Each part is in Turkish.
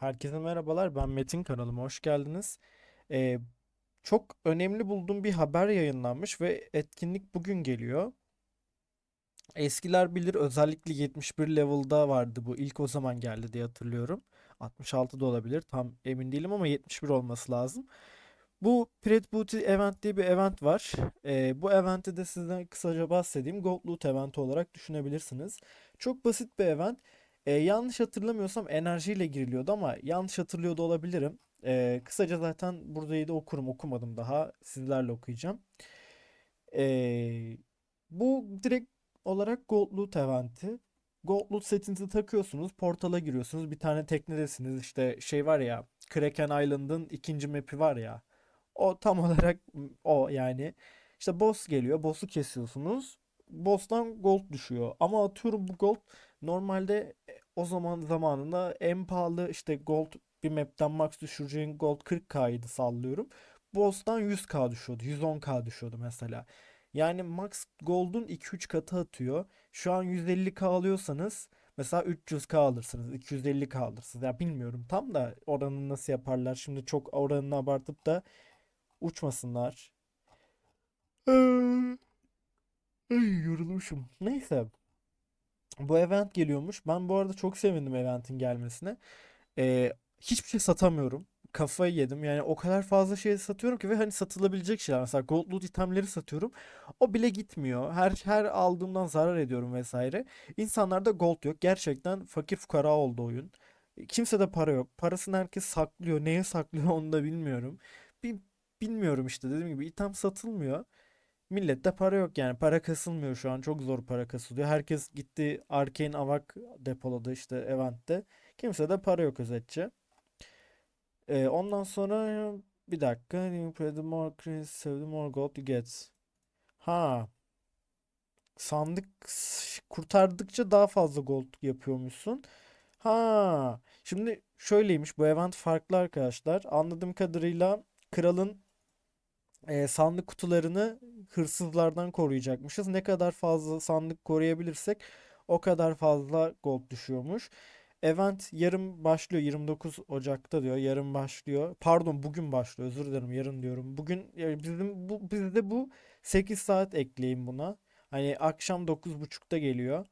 Herkese merhabalar. Ben Metin kanalıma hoş geldiniz. Ee, çok önemli bulduğum bir haber yayınlanmış ve etkinlik bugün geliyor. Eskiler bilir özellikle 71 level'da vardı bu. İlk o zaman geldi diye hatırlıyorum. 66 da olabilir. Tam emin değilim ama 71 olması lazım. Bu Pret Booty Event diye bir event var. Ee, bu eventi de sizden kısaca bahsedeyim. Gold Loot eventi olarak düşünebilirsiniz. Çok basit bir event. Ee, yanlış hatırlamıyorsam enerjiyle giriliyordu ama yanlış hatırlıyor da olabilirim. Ee, kısaca zaten burayı da okurum. Okumadım daha. Sizlerle okuyacağım. Ee, bu direkt olarak Gold Loot eventi. Gold Loot setinizi takıyorsunuz. Portala giriyorsunuz. Bir tane teknedesiniz. İşte şey var ya. Kraken Island'ın ikinci map'i var ya. O tam olarak o yani. İşte boss geliyor. Boss'u kesiyorsunuz. Boss'tan gold düşüyor. Ama atıyorum bu gold normalde e, o zaman zamanında en pahalı işte gold bir map'ten max düşüreceğin gold 40k'ydı sallıyorum. Boss'tan 100k düşüyordu. 110k düşüyordu mesela. Yani max gold'un 2-3 katı atıyor. Şu an 150k alıyorsanız mesela 300k alırsınız. 250k alırsınız. Ya bilmiyorum tam da oranını nasıl yaparlar. Şimdi çok oranını abartıp da uçmasınlar. Ay, yorulmuşum. Neyse. Bu event geliyormuş. Ben bu arada çok sevindim eventin gelmesine. Ee, hiçbir şey satamıyorum. Kafayı yedim. Yani o kadar fazla şey satıyorum ki ve hani satılabilecek şeyler. Mesela Gold Loot itemleri satıyorum. O bile gitmiyor. Her her aldığımdan zarar ediyorum vesaire. İnsanlarda gold yok. Gerçekten fakir fukara oldu oyun. Kimse de para yok. Parasını herkes saklıyor. Neye saklıyor onu da bilmiyorum. Bir, bilmiyorum işte dediğim gibi item satılmıyor. Millette para yok yani. Para kasılmıyor şu an. Çok zor para kasılıyor. Herkes gitti Arcane Avak depoladı işte Event'te. Kimse de para yok özetçe. Ee, ondan sonra bir dakika. You play the more save the more gold you get. Ha. Sandık kurtardıkça daha fazla gold yapıyormuşsun. Ha. Şimdi şöyleymiş. Bu event farklı arkadaşlar. Anladığım kadarıyla kralın e, sandık kutularını hırsızlardan koruyacakmışız. Ne kadar fazla sandık koruyabilirsek o kadar fazla gold düşüyormuş. Event yarın başlıyor 29 Ocak'ta diyor. Yarın başlıyor. Pardon bugün başlıyor. Özür dilerim yarın diyorum. Bugün bizim bu bizde bu 8 saat ekleyin buna. Hani akşam 9.30'da geliyor.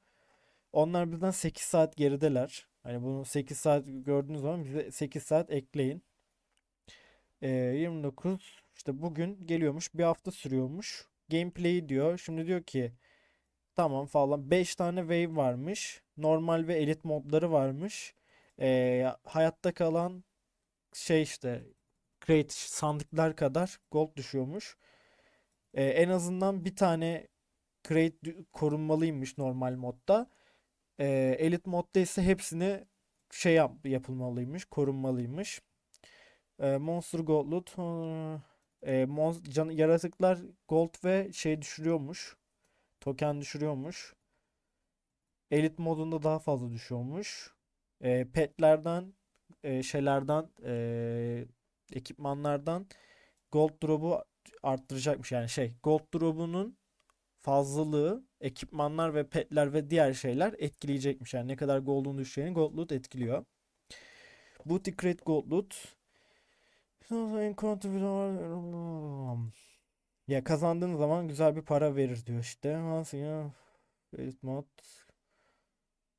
Onlar bizden 8 saat gerideler. Hani bunu 8 saat gördüğünüz zaman bize 8 saat ekleyin. Ee, 29 işte bugün geliyormuş. Bir hafta sürüyormuş. Gameplay diyor. Şimdi diyor ki tamam falan 5 tane wave varmış. Normal ve elit modları varmış. Ee, hayatta kalan şey işte crate sandıklar kadar gold düşüyormuş. Ee, en azından bir tane crate korunmalıymış normal modda. Ee, elit modda ise hepsini şey yap yapılmalıymış, korunmalıymış. Ee, Monster Gold Loot. Ee, mon- can- yaratıklar gold ve şey düşürüyormuş. Token düşürüyormuş. Elit modunda daha fazla düşüyormuş. Ee, petlerden, e, şeylerden, e, ekipmanlardan gold drop'u arttıracakmış. Yani şey, gold drop'unun fazlalığı ekipmanlar ve petler ve diğer şeyler etkileyecekmiş. Yani ne kadar gold'un düşeceğini gold loot etkiliyor. Booty Crate Gold Loot. Ya kazandığın zaman güzel bir para verir diyor işte. Nasıl ya?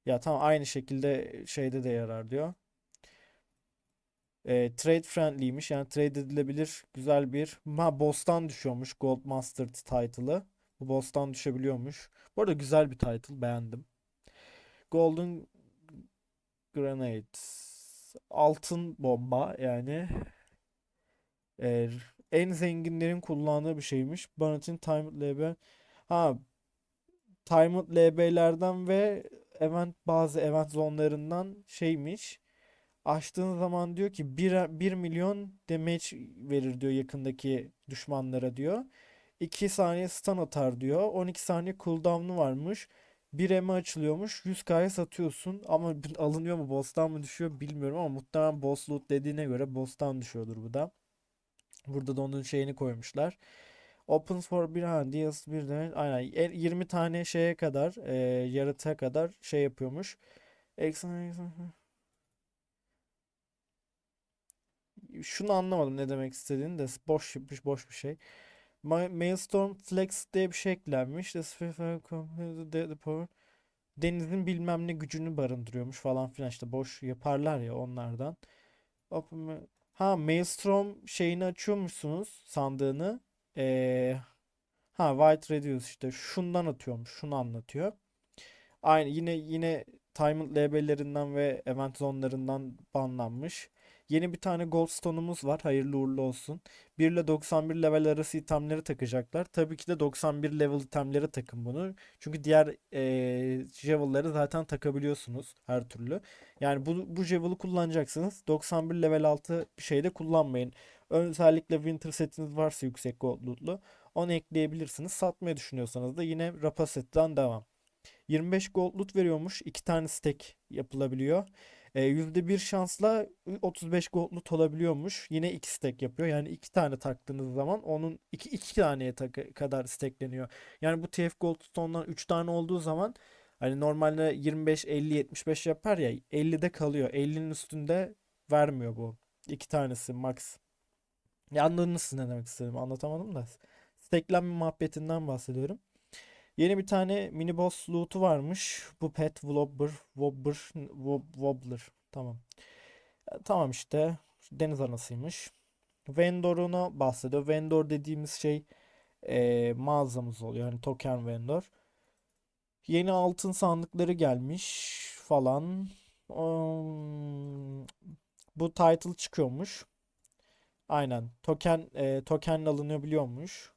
Ya tam aynı şekilde şeyde de yarar diyor. E, trade friendly'ymiş. Yani trade edilebilir güzel bir. Ha boss'tan düşüyormuş Gold Master title'ı. Bu boss'tan düşebiliyormuş. Bu arada güzel bir title beğendim. Golden Grenade. Altın bomba yani. E, en zenginlerin kullandığı bir şeymiş. Banner'ın Timed LB. Ha Timed LB'lerden ve event bazı event zonlarından şeymiş. Açtığın zaman diyor ki bir 1 milyon damage verir diyor yakındaki düşmanlara diyor. 2 saniye stun atar diyor. 12 saniye cooldown'u varmış. 1 eme açılıyormuş. 100k'ya satıyorsun. Ama alınıyor mu boss'tan mı düşüyor bilmiyorum ama muhtemelen boss loot dediğine göre boss'tan düşüyordur bu da. Burada da onun şeyini koymuşlar. Open for bir ha deals bir de aynen e- 20 tane şeye kadar e, yaratığa kadar şey yapıyormuş. Exxon- şunu anlamadım ne demek istediğini de boş bir boş bir şey. Ma- Maelstrom Flex diye bir şey eklenmiş. Denizin bilmem ne gücünü barındırıyormuş falan filan işte boş yaparlar ya onlardan. Open- Ha Maelstrom şeyini açıyormuşsunuz sandığını. Ee, ha White Reduce işte şundan atıyormuş. Şunu anlatıyor. Aynı yine yine Diamond LB'lerinden ve Event Zone'larından banlanmış. Yeni bir tane Goldstone'umuz var. Hayırlı uğurlu olsun. 1 ile 91 level arası itemleri takacaklar. Tabii ki de 91 level itemleri takın bunu. Çünkü diğer eee Javel'ları zaten takabiliyorsunuz her türlü. Yani bu, bu Javel'ı kullanacaksınız. 91 level altı bir şey de kullanmayın. Özellikle Winter setiniz varsa yüksek gold loot'lu onu ekleyebilirsiniz. Satmayı düşünüyorsanız da yine Rapacete'den devam. 25 gold loot veriyormuş. 2 tane stack yapılabiliyor. E, %1 şansla 35 gold loot olabiliyormuş. Yine 2 stack yapıyor. Yani 2 tane taktığınız zaman onun 2 2 taneye tak- kadar stackleniyor. Yani bu TF Gold Stone'dan 3 tane olduğu zaman hani normalde 25 50 75 yapar ya 50'de kalıyor. 50'nin üstünde vermiyor bu. 2 tanesi max. Ya anladınız ne demek istedim anlatamadım da. Stacklenme muhabbetinden bahsediyorum. Yeni bir tane mini boss loot'u varmış. Bu pet Wobbler, Wobbler, Wob- Wobbler. Tamam. E, Tamam işte. Deniz anasıymış. Vendor'una bahsediyor. Vendor dediğimiz şey e, mağazamız oluyor. Yani token vendor. Yeni altın sandıkları gelmiş falan. Um, bu title çıkıyormuş. Aynen. Token e, token alınabiliyormuş.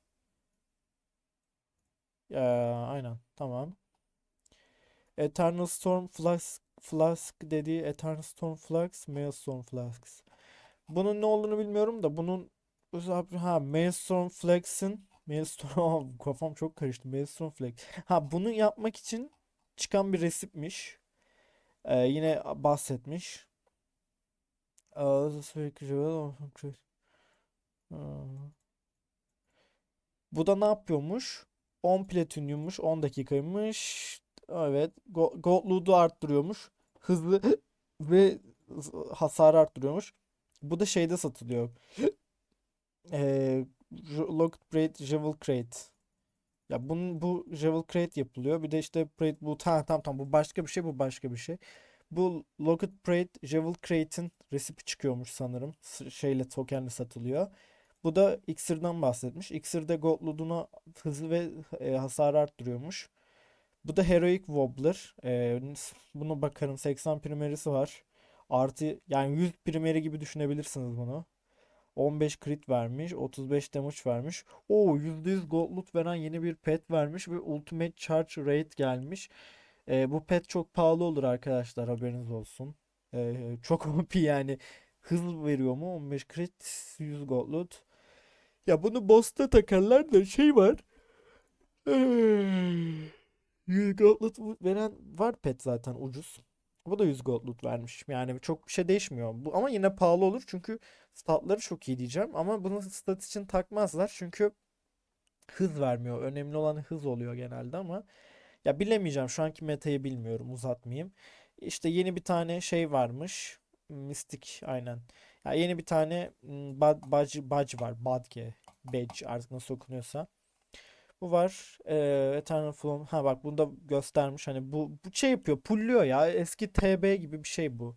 Ee, aynen. Tamam. Eternal Storm Flask Flask dediği Eternal Storm Flask, Maelstrom Flask. Bunun ne olduğunu bilmiyorum da bunun ha Maelstrom Flask'in Maelstrom kafam çok karıştı. Maelstrom Flask. Ha bunu yapmak için çıkan bir resipmiş. Ee, yine bahsetmiş. Sürekli Bu da ne yapıyormuş? 10 platinyummuş, 10 dakikaymış. Evet, go gold loot'u arttırıyormuş. Hızlı ve hasarı arttırıyormuş. Bu da şeyde satılıyor. Ee, Locked Braid Jewel Crate. Ya bunun bu Jewel Crate yapılıyor. Bir de işte Braid bu tamam tamam tamam bu başka bir şey bu başka bir şey. Bu Locked Braid Jewel Crate'in resipi çıkıyormuş sanırım. Şeyle tokenle satılıyor. Bu da iksirden bahsetmiş. İksirde gold loot'una hızı ve e, hasarı arttırıyormuş. Bu da Heroic Wobbler. Ee, bunu bakarım 80 primerisi var. Artı yani 100 primeri gibi düşünebilirsiniz bunu. 15 crit vermiş, 35 damage vermiş. Oo %100 gold veren yeni bir pet vermiş ve ultimate charge rate gelmiş. Ee, bu pet çok pahalı olur arkadaşlar haberiniz olsun. Ee, çok OP yani. Hız veriyor mu? 15 crit, 100 gold loot. Ya bunu boss'ta takarlar da şey var. 100 gold loot veren var pet zaten ucuz. Bu da 100 gold loot vermiş. Yani çok bir şey değişmiyor. Bu ama yine pahalı olur çünkü statları çok iyi diyeceğim ama bunu stat için takmazlar çünkü hız vermiyor. Önemli olan hız oluyor genelde ama ya bilemeyeceğim. Şu anki metayı bilmiyorum. Uzatmayayım. İşte yeni bir tane şey varmış. Mystic aynen. Ya yeni bir tane bad- badge, badge var. Badge. Badge artık nasıl okunuyorsa. Bu var. Ee, Eternal Flame. Ha bak bunu da göstermiş. Hani bu, bu şey yapıyor. Pulluyor ya. Eski TB gibi bir şey bu.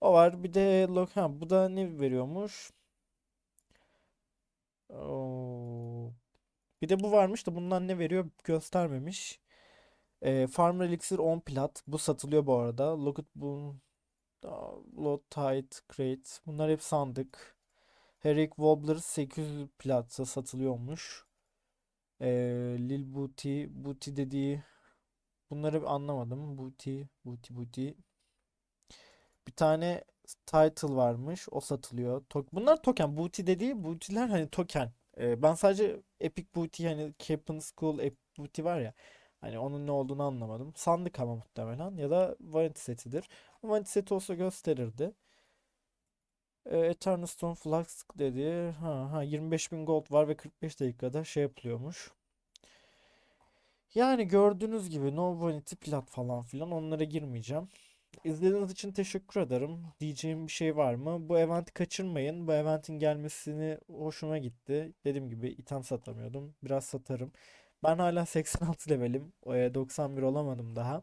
O var. Bir de ha bu da ne veriyormuş? Oo. Bir de bu varmış da bundan ne veriyor göstermemiş. Ee, Farm Elixir 10 plat. Bu satılıyor bu arada. Locket bu Load Tide Crate. Bunlar hep sandık. Herrick Wobbler 800 platsa satılıyormuş. Ee, Lil Booty. Booty dediği bunları bir anlamadım. Booty. Booty Booty. Bir tane title varmış. O satılıyor. Tok Bunlar token. Booty dediği booty'ler hani token. Ee, ben sadece Epic Booty hani Captain School Epic Booty var ya. Hani onun ne olduğunu anlamadım. Sandık ama muhtemelen. Ya da Vanity setidir. Vanity seti olsa gösterirdi. Ee, Eternal Stone Flask dedi. Ha, ha 25.000 gold var ve 45 dakikada şey yapılıyormuş. Yani gördüğünüz gibi No Vanity Plat falan filan onlara girmeyeceğim. İzlediğiniz için teşekkür ederim. Diyeceğim bir şey var mı? Bu eventi kaçırmayın. Bu eventin gelmesini hoşuma gitti. Dediğim gibi item satamıyordum. Biraz satarım. Ben hala 86 levelim. E, 91 olamadım daha.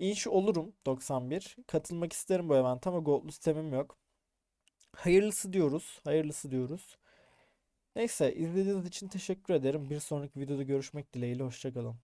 İnş olurum 91. Katılmak isterim bu event ama goldlu sistemim yok. Hayırlısı diyoruz. Hayırlısı diyoruz. Neyse izlediğiniz için teşekkür ederim. Bir sonraki videoda görüşmek dileğiyle. Hoşçakalın.